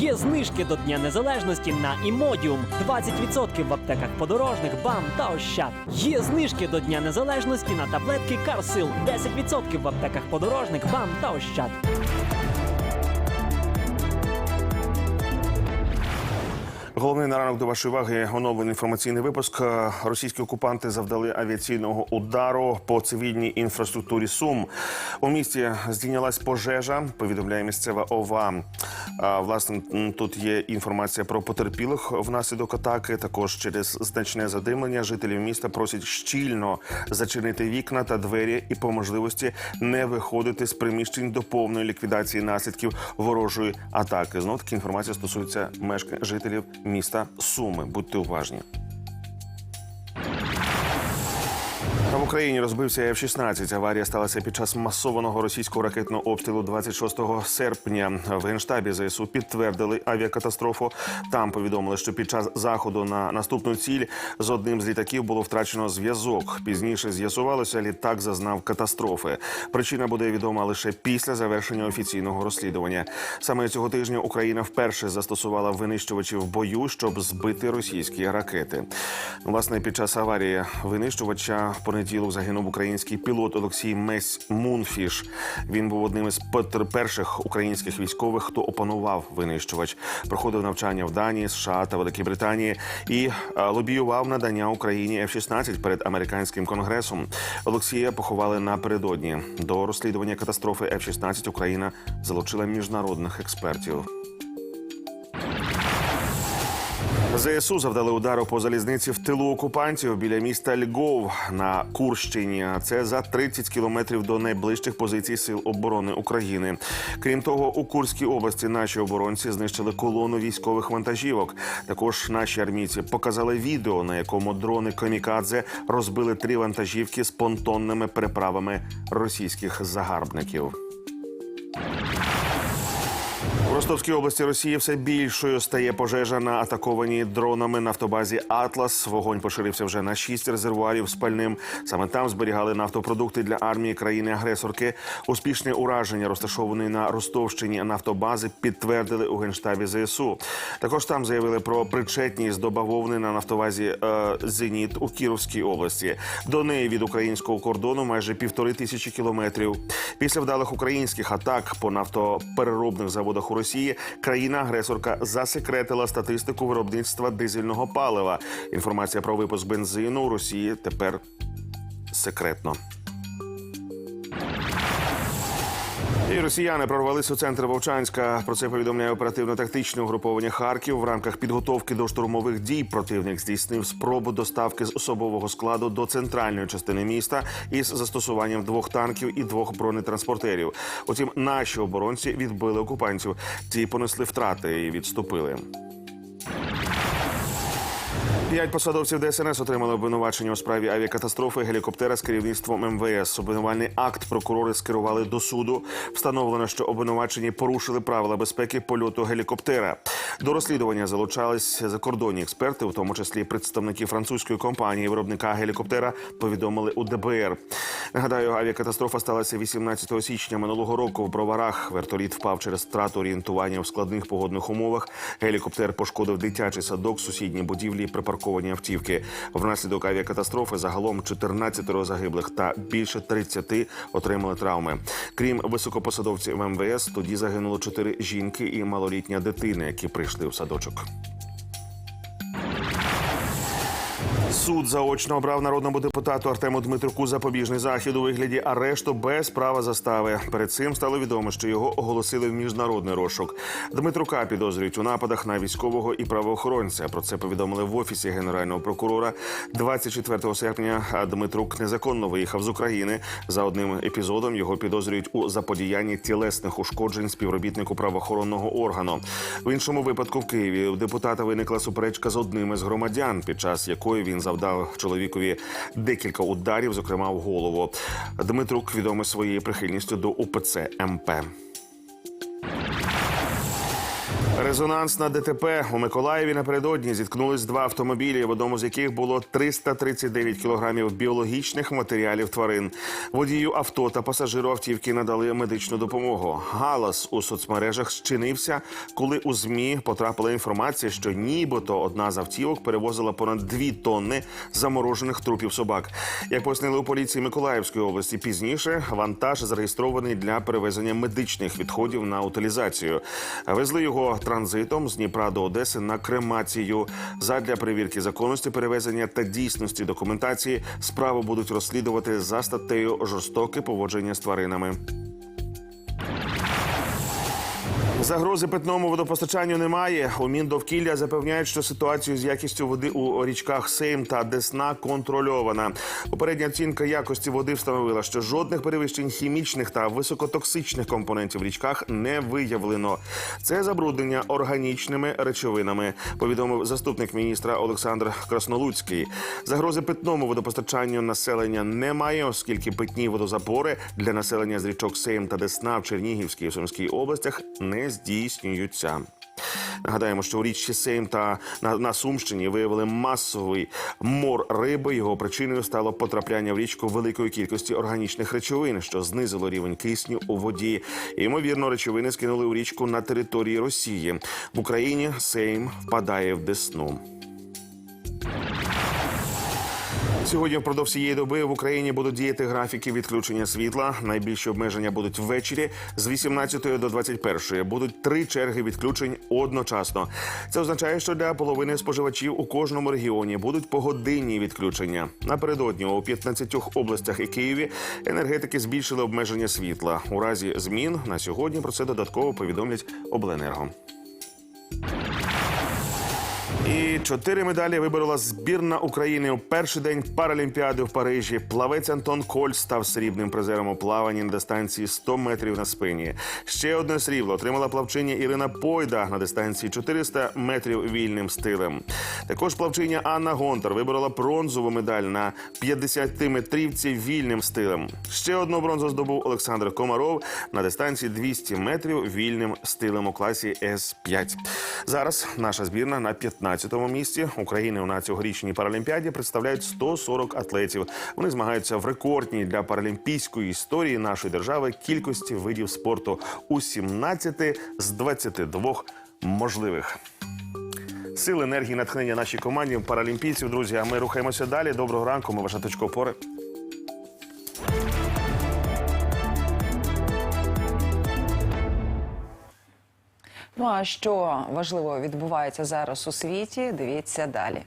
Є знижки до Дня Незалежності на Імодіум 20% в аптеках подорожних, БАМ та Ощад. Є знижки до Дня Незалежності на таблетки Карсил 10% в аптеках подорожних, БАМ та Ощад. Головний на ранок до вашої уваги оновлений інформаційний випуск. Е, Російські окупанти завдали авіаційного удару по цивільній інфраструктурі Сум. У місті здійнялась пожежа. Повідомляє місцева ОВА. Власне, тут є інформація про потерпілих внаслідок атаки. Також через значне задимлення жителів міста просять щільно зачинити вікна та двері і по можливості не виходити з приміщень до повної ліквідації наслідків ворожої атаки. Знов таки інформація стосується мешкань жителів міста Суми. Будьте уважні. В Україні розбився F-16. Аварія сталася під час масованого російського ракетного обстрілу 26 серпня. В генштабі ЗСУ підтвердили авіакатастрофу. Там повідомили, що під час заходу на наступну ціль з одним з літаків було втрачено зв'язок. Пізніше з'ясувалося, літак зазнав катастрофи. Причина буде відома лише після завершення офіційного розслідування. Саме цього тижня Україна вперше застосувала винищувачі в бою, щоб збити російські ракети. Власне, під час аварії винищувача в понеділок загинув український пілот Олексій Месь Мунфіш. Він був одним із пер- перших українських військових, хто опанував винищувач, проходив навчання в Данії, США та Великій Британії і е, лобіював надання Україні F-16 перед американським конгресом. Олексія поховали напередодні. До розслідування катастрофи F-16 Україна залучила міжнародних експертів. ЗСУ завдали удару по залізниці в тилу окупантів біля міста Львов на Курщині. Це за 30 кілометрів до найближчих позицій сил оборони України. Крім того, у Курській області наші оборонці знищили колону військових вантажівок. Також наші армійці показали відео, на якому дрони Камікадзе розбили три вантажівки з понтонними переправами російських загарбників. Ростовській області Росії все більшою стає пожежа на атакованій дронами нафтобазі Атлас. Вогонь поширився вже на шість резервуарів з пальним. Саме там зберігали нафтопродукти для армії країни-агресорки. Успішне ураження, розташованої на Ростовщині нафтобази, підтвердили у генштабі ЗСУ. Також там заявили про причетність до бавовни на нафтовазі е, Зеніт у Кіровській області. До неї від українського кордону майже півтори тисячі кілометрів. Після вдалих українських атак по нафтопереробних заводах у Росії країна-агресорка засекретила статистику виробництва дизельного палива. Інформація про випуск бензину у Росії тепер секретно. І росіяни прорвалися у центр Вовчанська. Про це повідомляє оперативно-тактичне угруповання Харків. В рамках підготовки до штурмових дій противник здійснив спробу доставки з особового складу до центральної частини міста із застосуванням двох танків і двох бронетранспортерів. Утім, наші оборонці відбили окупантів. Ті понесли втрати і відступили. П'ять посадовців ДСНС отримали обвинувачення у справі авіакатастрофи гелікоптера з керівництвом МВС. Обвинувальний акт прокурори скерували до суду. Встановлено, що обвинувачені порушили правила безпеки польоту гелікоптера. До розслідування залучались закордонні експерти, в тому числі представники французької компанії виробника гелікоптера, повідомили у ДБР. Нагадаю, авіакатастрофа сталася 18 січня минулого року в броварах. Вертоліт впав через втрату орієнтування в складних погодних умовах. Гелікоптер пошкодив дитячий садок, сусідні будівлі, і припарковані автівки. Внаслідок авіакатастрофи загалом 14 загиблих та більше 30 отримали травми. Крім високопосадовців МВС, тоді загинуло 4 жінки і малолітня дитина, які прийшли в садочок. Суд заочно обрав народному депутату Артему Дмитруку запобіжний захід у вигляді арешту без права застави. Перед цим стало відомо, що його оголосили в міжнародний розшук. Дмитрука підозрюють у нападах на військового і правоохоронця. Про це повідомили в офісі генерального прокурора. 24 серпня Дмитрук незаконно виїхав з України. За одним епізодом його підозрюють у заподіянні тілесних ушкоджень співробітнику правоохоронного органу. В іншому випадку в Києві у депутата виникла суперечка з одним із громадян, під час якої він завдав чоловікові декілька ударів, зокрема в голову. Дмитрук відомий своєю прихильністю до УПЦ МП. Резонансна ДТП у Миколаєві напередодні зіткнулись два автомобілі, в одному з яких було 339 кілограмів біологічних матеріалів тварин. Водію авто та пасажиру автівки надали медичну допомогу. Галас у соцмережах щинився, коли у змі потрапила інформація, що нібито одна з автівок перевозила понад 2 тонни заморожених трупів собак. Як пояснили у поліції Миколаївської області пізніше, вантаж зареєстрований для перевезення медичних відходів на утилізацію. Везли його транзитом з Дніпра до Одеси на кремацію. Задля перевірки законності перевезення та дійсності документації справу будуть розслідувати за статтею жорстоке поводження з тваринами. Загрози питному водопостачанню немає. У Міндовкілля запевняють, що ситуацію з якістю води у річках Сейм та Десна контрольована. Попередня оцінка якості води встановила, що жодних перевищень хімічних та високотоксичних компонентів в річках не виявлено. Це забруднення органічними речовинами, повідомив заступник міністра Олександр Краснолуцький. Загрози питному водопостачанню населення немає, оскільки питні водозапори для населення з річок Сейм та Десна в Чернігівській і Сумській областях не здійснюються. Нагадаємо, що у річці Сейм та на, на Сумщині виявили масовий мор риби. Його причиною стало потрапляння в річку великої кількості органічних речовин, що знизило рівень кисню у воді. Ймовірно, речовини скинули у річку на території Росії. В Україні Сейм впадає в Десну. Сьогодні впродовж цієї доби в Україні будуть діяти графіки відключення світла. Найбільші обмеження будуть ввечері з 18 до 21. Будуть три черги відключень одночасно. Це означає, що для половини споживачів у кожному регіоні будуть погодинні відключення. Напередодні у 15 областях і Києві енергетики збільшили обмеження світла. У разі змін на сьогодні про це додатково повідомлять обленерго. Чотири медалі виборола збірна України у перший день Паралімпіади в Парижі. Плавець Антон Коль став срібним призером у плаванні на дистанції 100 метрів на спині. Ще одне срібло отримала плавчиня Ірина Пойда на дистанції 400 метрів вільним стилем. Також плавчиня Анна Гонтар виборола бронзову медаль на 50-метрівці вільним стилем. Ще одну бронзу здобув Олександр Комаров на дистанції 200 метрів вільним стилем у класі С-5. Зараз наша збірна на 15-му місці. України на цьогорічній паралімпіаді представляють 140 атлетів. Вони змагаються в рекордній для паралімпійської історії нашої держави кількості видів спорту у 17 з 22 можливих. Сил, енергії, натхнення нашій команді паралімпійців, друзі. А ми рухаємося далі. Доброго ранку. Ми ваша точка опори. Ну а що важливо відбувається зараз у світі? Дивіться далі.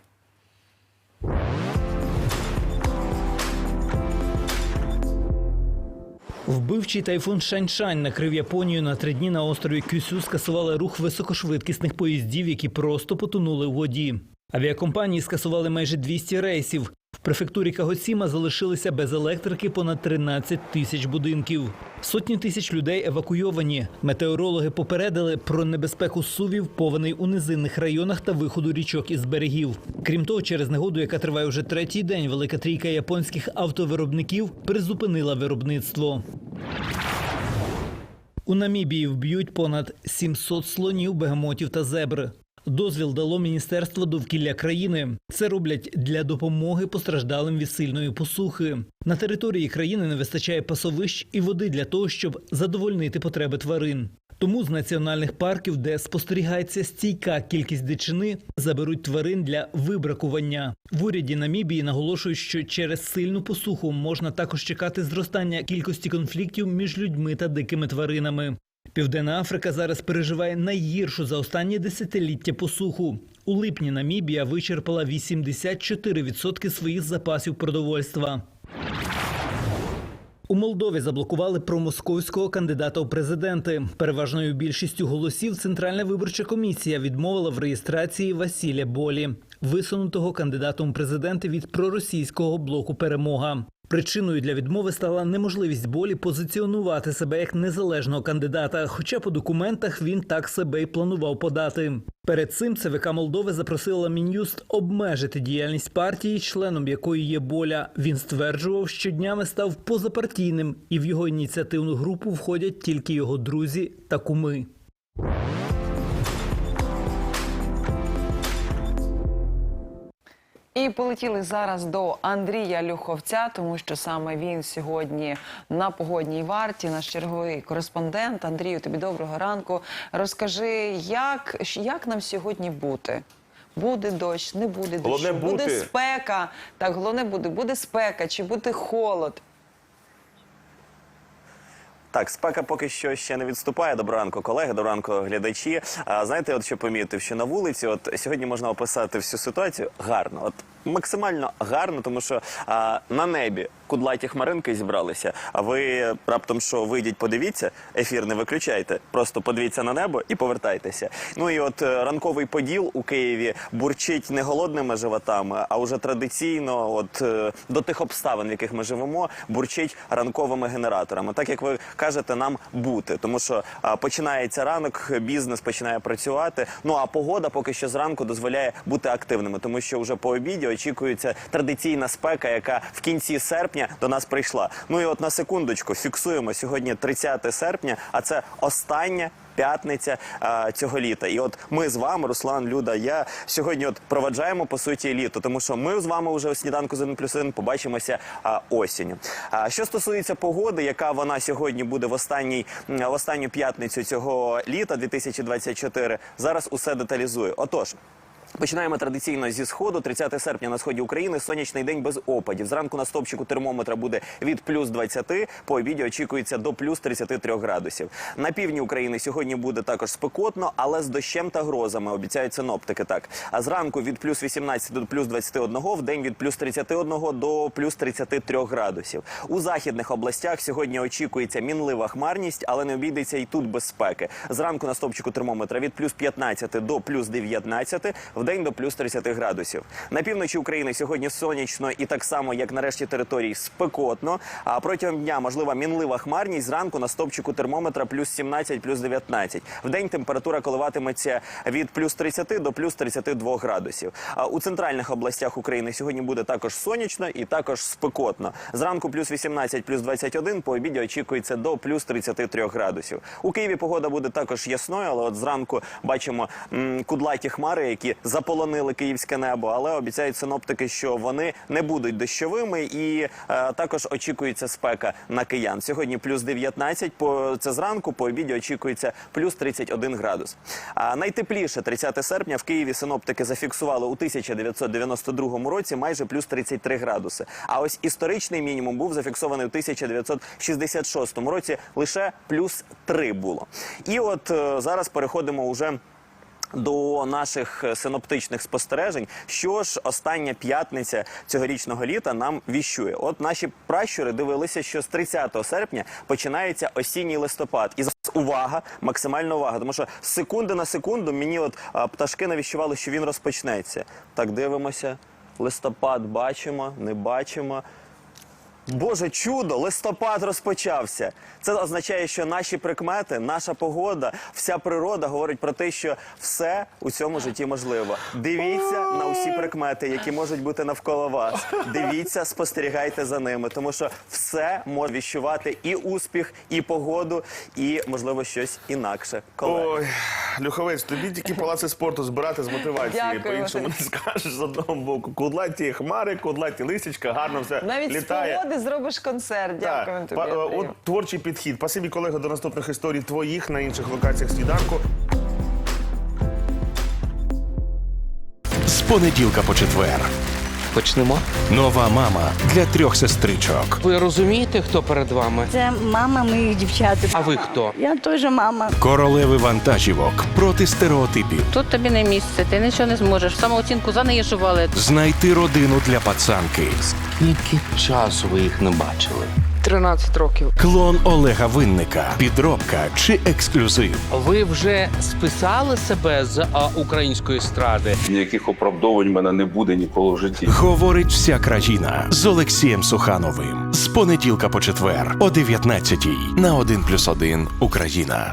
Вбивчий тайфун Шаньшань накрив Японію на три дні на острові Кюсю. Скасували рух високошвидкісних поїздів, які просто потонули у воді. Авіакомпанії скасували майже 200 рейсів. Префектурі Кагосіма залишилися без електрики понад 13 тисяч будинків. Сотні тисяч людей евакуйовані. Метеорологи попередили про небезпеку сувів, пований у низинних районах та виходу річок із берегів. Крім того, через негоду, яка триває вже третій день, велика трійка японських автовиробників призупинила виробництво. У Намібії вб'ють понад 700 слонів, бегемотів та зебр. Дозвіл дало Міністерство довкілля країни. Це роблять для допомоги постраждалим від сильної посухи. На території країни не вистачає пасовищ і води для того, щоб задовольнити потреби тварин. Тому з національних парків, де спостерігається стійка кількість дичини, заберуть тварин для вибракування. В уряді Намібії наголошують, що через сильну посуху можна також чекати зростання кількості конфліктів між людьми та дикими тваринами. Південна Африка зараз переживає найгіршу за останні десятиліття посуху. У липні Намібія вичерпала 84% своїх запасів продовольства. У Молдові заблокували промосковського кандидата у президенти. Переважною більшістю голосів Центральна виборча комісія відмовила в реєстрації Васіля Болі, висунутого кандидатом президенти від проросійського блоку Перемога. Причиною для відмови стала неможливість болі позиціонувати себе як незалежного кандидата, хоча по документах він так себе й планував подати. Перед цим ЦВК Молдови запросила Мін'юст обмежити діяльність партії, членом якої є боля. Він стверджував, що днями став позапартійним, і в його ініціативну групу входять тільки його друзі та куми. І полетіли зараз до Андрія Люховця, тому що саме він сьогодні на погодній варті, наш черговий кореспондент. Андрію, тобі доброго ранку. Розкажи, як, як нам сьогодні бути? Буде дощ, не буде дощ, Головне буде бути. спека. Так, головне буде, буде спека чи буде холод. Так, спека поки що ще не відступає. Доброго ранку, колеги, доброго ранку, глядачі. А, знаєте, от що помітив, що на вулиці, от сьогодні можна описати всю ситуацію гарно, от максимально гарно, тому що а, на небі кудлаті хмаринки зібралися. А ви раптом що вийдіть, подивіться, ефір не виключайте. Просто подивіться на небо і повертайтеся. Ну і от е, ранковий поділ у Києві бурчить не голодними животами, а уже традиційно, от е, до тих обставин, в яких ми живемо, бурчить ранковими генераторами. Так як ви кажете, нам бути, тому що починається ранок, бізнес починає працювати. Ну а погода поки що зранку дозволяє бути активними, тому що вже по обіді очікується традиційна спека, яка в кінці серпня до нас прийшла. Ну і от на секундочку фіксуємо сьогодні 30 серпня, а це остання. П'ятниця цього літа, і от ми з вами, Руслан, Люда, я сьогодні от проваджаємо по суті літо, тому що ми з вами вже у сніданку з 1 плюс 1 побачимося а, осінню. А що стосується погоди, яка вона сьогодні буде в останній в останню п'ятницю цього літа 2024, зараз усе деталізую. Отож. Починаємо традиційно зі сходу. 30 серпня на сході України сонячний день без опадів. Зранку на стопчику термометра буде від плюс 20, по обіді очікується до плюс 33 градусів. На півдні України сьогодні буде також спекотно, але з дощем та грозами обіцяють синоптики. Так а зранку від плюс 18 до плюс 21, в день від плюс 31 до плюс 33 градусів. У західних областях сьогодні очікується мінлива хмарність, але не обійдеться і тут без спеки. Зранку на стопчику термометра від плюс 15 до плюс 19, в день до плюс 30 градусів. На півночі України сьогодні сонячно і так само, як на решті територій, спекотно. А протягом дня можлива мінлива хмарність. Зранку на стопчику термометра плюс 17, плюс 19. В день температура коливатиметься від плюс 30 до плюс 32 градусів. А у центральних областях України сьогодні буде також сонячно і також спекотно. Зранку плюс 18, плюс 21, по обіді очікується до плюс 33 градусів. У Києві погода буде також ясною, але от зранку бачимо кудлаті хмари, які заполонили київське небо. Але обіцяють синоптики, що вони не будуть дощовими, і е, також очікується спека на киян. Сьогодні плюс 19, по це зранку, по обіді очікується плюс 31 градус. А найтепліше 30 серпня в Києві синоптики зафіксували у 1992 році майже плюс 33 градуси. А ось історичний мінімум був зафіксований у 1966 році лише плюс 3 було. І от е, зараз переходимо уже. До наших е, синоптичних спостережень, що ж остання п'ятниця цьогорічного літа нам віщує. От наші пращури дивилися, що з 30 серпня починається осінній листопад. І зараз увага, максимальна увага, тому що з секунди на секунду мені от пташки навіщували, що він розпочнеться. Так дивимося. Листопад бачимо, не бачимо. Боже чудо, листопад розпочався. Це означає, що наші прикмети, наша погода, вся природа говорить про те, що все у цьому житті можливо. Дивіться на усі прикмети, які можуть бути навколо вас. Дивіться, спостерігайте за ними, тому що все може віщувати і успіх, і погоду, і можливо щось інакше. Колеги. Ой, Люховець, тобі тільки палаци спорту збирати з мотивації. По-іншому не скажеш з одного боку. Кудлаті хмари, кудлаті листячка, гарно все Навіть літає. Зробиш концерт. Дякую Так, тобі. па- е, Андрію. от творчий підхід. Пасибі, колего, до наступних історій твоїх на інших локаціях сніданку. З понеділка по четвер. Почнемо. Нова мама для трьох сестричок. Ви розумієте, хто перед вами? Це мама моїх дівчат. А ви хто? Я теж мама. Королеви вантажівок проти стереотипів. Тут тобі не місце, ти нічого не зможеш. Самооцінку занижували. Знайти родину для пацанки. Скільки часу ви їх не бачили? 13 років. Клон Олега Винника. Підробка чи ексклюзив. Ви вже списали себе з а, української естради? Ніяких оправдовувань в мене не буде ніколи в житті. Говорить вся країна з Олексієм Сухановим. З понеділка по четвер о 19 на 1+,1 Україна.